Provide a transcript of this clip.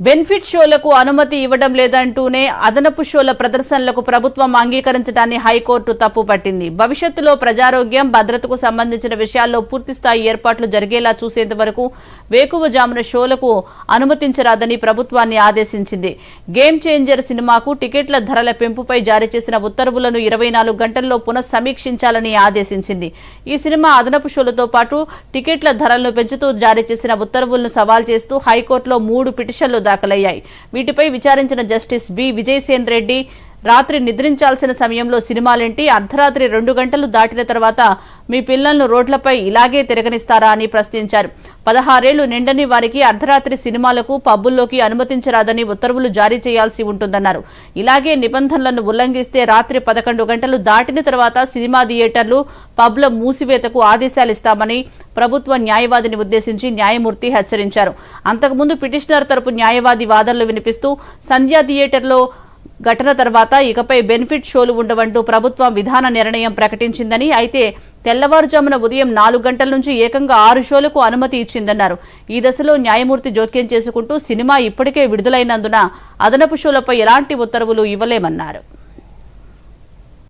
Benefit షోలకు అనుమతి ఇవ్వడం లేదంటూనే అదనపు షోల ప్రదర్శనలకు ప్రభుత్వం అంగీకరించడాన్ని హైకోర్టు తప్పుపట్టింది భవిష్యత్తులో ప్రజారోగ్యం భద్రతకు సంబంధించిన విషయాల్లో పూర్తిస్థాయి ఏర్పాట్లు జరిగేలా చూసేంత వరకు వేకువజామున షోలకు అనుమతించరాదని ప్రభుత్వాన్ని ఆదేశించింది. గేమ్ చేంజర్ సినిమాకు టికెట్ల ధరల పెంపుపై జారీ చేసిన ఉత్తర్వులను ఇరవై నాలుగు గంటల్లో పునఃసమీక్షించాలని ఆదేశించింది. ఈ సినిమా అదనపు షోలతో పాటు టికెట్ల ధరలను పెంచుతూ జారీ చేసిన ఉత్తర్వులను సవాల్ చేస్తూ హైకోర్టులో మూడు పిటిషన్లు దాఖలయ్యాయి. వీటిపై విచారించిన జస్టిస్ బి. విజయసేన్ రెడ్డి రాత్రి నిద్రించాల్సిన సమయంలో సినిమాలేంటి? అర్ధరాత్రి రెండు గంటలు దాటిన తర్వాత మీ పిల్లలను రోడ్లపై ఇలాగే తిరగనిస్తారా అని ప్రశ్నించారు. పదహారేళ్ళు నిండని వారికి అర్ధరాత్రి సినిమాలకు పబ్బుల్లోకి అనుమతించరాదని ఉత్తర్వులు జారీ చేయాల్సి ఉంటుందన్నారు. ఇలాగే నిబంధనలను ఉల్లంఘిస్తే రాత్రి పదకొండు గంటలు దాటిన తర్వాత సినిమా థియేటర్లు పబ్ల మూసివేతకు ఆదేశాలిస్తామని ప్రభుత్వ న్యాయవాదిని ఉద్దేశించి న్యాయమూర్తి హెచ్చరించారు. అంతకుముందు పిటిషనర్ తరపు న్యాయవాది వాదనలు వినిపిస్తూ సంధ్యా థియేటర్లో ఘటన తర్వాత ఇకపై బెనిఫిట్ షోలు ఉండవంటూ ప్రభుత్వం విధాన నిర్ణయం ప్రకటించిందని అయితే తెల్లవారుజామున ఉదయం నాలుగు గంటల నుంచి ఏకంగా ఆరు షోలకు అనుమతి ఇచ్చిందన్నారు. ఈ దశలో న్యాయమూర్తి జోక్యం చేసుకుంటూ సినిమా ఇప్పటికే విడుదలైనందున అదనపు షోలపై ఎలాంటి ఉత్తర్వులు ఇవ్వలేమన్నారు.